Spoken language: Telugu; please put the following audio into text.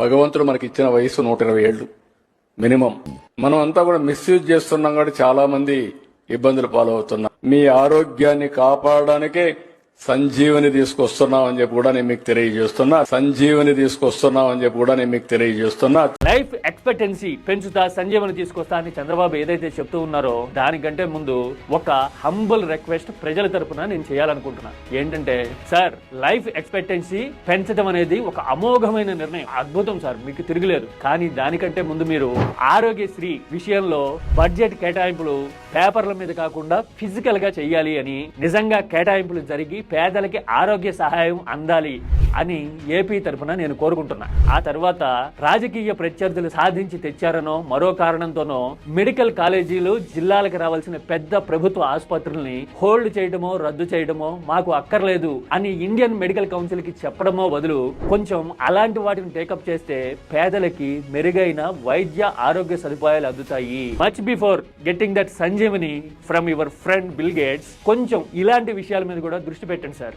భగవంతుడు మనకి ఇచ్చిన వయసు నూట ఇరవై ఏళ్ళు. మినిమం. మనం అంతా కూడా మిస్యూజ్ చేస్తున్నాం కాబట్టి చాలా మంది ఇబ్బందులు పాలవుతున్నాం మీ ఆరోగ్యాన్ని కాపాడడానికే సంజీవని తీసుకొస్తున్నాం అని చెప్పి కూడా నేను మీకు తెలియజేస్తున్నా. సంజీవని తీసుకొస్తున్నాం అని చెప్పి కూడా నేను మీకు తెలియజేస్తున్నా. లైఫ్ ఎక్స్పెక్టెన్సీ పెంచుతా సంజీవని తీసుకొస్తా అని చంద్రబాబు ఏదైతే చెప్తూ ఉన్నారో దానికంటే ముందు ఒక హంబుల్ రిక్వెస్ట్ ప్రజల తరపున నేను చేయాలనుకుంటున్నా. ఏంటంటే సార్ లైఫ్ ఎక్స్పెక్టెన్సీ పెంచడం అనేది ఒక అమోఘమైన నిర్ణయం. అద్భుతం సార్ మీకు తిరగలేదు. కానీ దానికంటే ముందు మీరు ఆరోగ్యశ్రీ విషయంలో బడ్జెట్ కేటాయింపులు పేపర్ల మీద కాకుండా ఫిజికల్గా చేయాలి అని నిజంగా కేటాయింపులు జరిగి పేదలకి ఆరోగ్య సహాయం అందాలి. అని ఏపీ తరఫున నేను కోరుకుంటున్నా. ఆ తర్వాత రాజకీయ ప్రత్యర్థులు సాధించి తెచ్చారనో మరో కారణంతోనో మెడికల్ కాలేజీలు జిల్లాలకు రావాల్సిన పెద్ద ప్రభుత్వ ఆసుపత్రుల్ని హోల్డ్ చేయడమో రద్దు చేయడమో మాకు అక్కర్లేదు అని ఇండియన్ మెడికల్ కౌన్సిల్కి చెప్పడమో బదులు కొంచెం అలాంటి వాటిని టేకప్ చేస్తే పేదలకి మెరుగైన వైద్య ఆరోగ్య సదుపాయాలు అందుతాయి. Much before getting that Sanjeevani from your friend Bill Gates కొంచెం ఇలాంటి విషయాల మీద కూడా దృష్టి పెట్టండి సార్